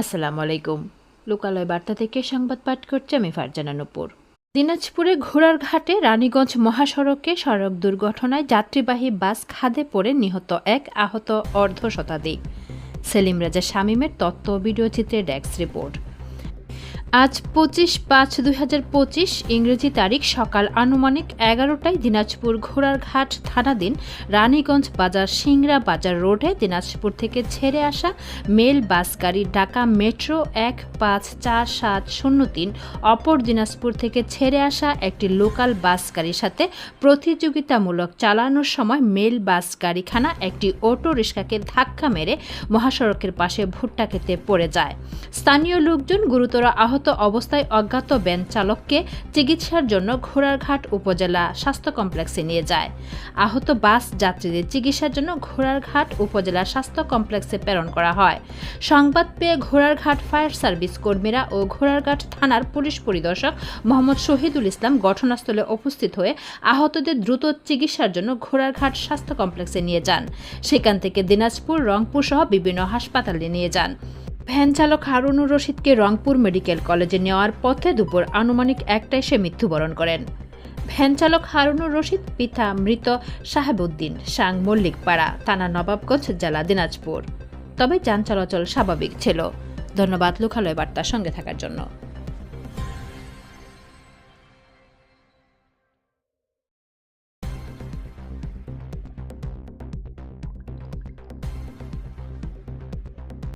আসসালামু আলাইকুম। লোকালয় বার্তা থেকে সংবাদ পাঠ করছে আমি ফারজানা নুপুর। দিনাজপুরে ঘোড়ার ঘাটে রানীগঞ্জ মহাসড়কে সড়ক দুর্ঘটনায় যাত্রীবাহী বাস খাদে পড়ে নিহত এক আহত অর্ধ শতাধিক। সেলিম রাজা শামীমের তত্ত্ব ভিডিও চিত্রে ডেস্ক রিপোর্ট। আজ পঁচিশ পাঁচ দুই হাজার পঁচিশ ইংরেজি তারিখ সকাল আনুমানিক এগারোটায় দিনাজপুর ঘোড়ারঘাট থানাধীন রানীগঞ্জ বাজার সিংড়া বাজার রোডে দিনাজপুর থেকে ছেড়ে আসা মেল বাস গাড়ি ঢাকা মেট্রো এক পাঁচ চার সাত শূন্য তিন অপর দিনাজপুর থেকে ছেড়ে আসা একটি লোকাল বাস গাড়ির সাথে প্রতিযোগিতামূলক চালানোর সময় মেল বাস গাড়িখানা একটি অটো রিক্সাকে ধাক্কা মেরে মহাসড়কের পাশে ভুট্টা খেতে পড়ে যায়। স্থানীয় লোকজন গুরুতর আহত অবস্থায় অজ্ঞাত ভ্যান চালককে চিকিৎসার জন্য ঘোড়ারঘাট উপজেলা স্বাস্থ্য কমপ্লেক্সে নিয়ে যায়। আহত বাস যাত্রীদের চিকিৎসার জন্য ঘোড়ারঘাট উপজেলা স্বাস্থ্য কমপ্লেক্সে প্রেরণ করা হয়। সংবাদ পেয়ে ঘোড়ারঘাট ফায়ার সার্ভিস কর্মীরা ও ঘোড়ারঘাট থানার পুলিশ পরিদর্শক মোহাম্মদ শহীদুল ইসলাম ঘটনাস্থলে উপস্থিত হয়ে আহতদের দ্রুত চিকিৎসার জন্য ঘোড়ারঘাট স্বাস্থ্য কমপ্লেক্সে নিয়ে যান। সেখান থেকে দিনাজপুর, রংপুর সহ বিভিন্ন হাসপাতালে নিয়ে যান। ভ্যান চালক হারুনুর রশিদকে রংপুর মেডিকেল কলেজে নেওয়ার পথে দুপুর আনুমানিক একটায় সে মৃত্যুবরণ করেন। ভ্যান চালক হারুনুর রশিদ, পিতা মৃত সাহেবউদ্দিন সাং মল্লিকপাড়া, থানা নবাবগঞ্জ, জেলা দিনাজপুর। তবে যান চলাচল স্বাভাবিক ছিল। ধন্যবাদ, লোকালয় বার্তার সঙ্গে থাকার জন্য।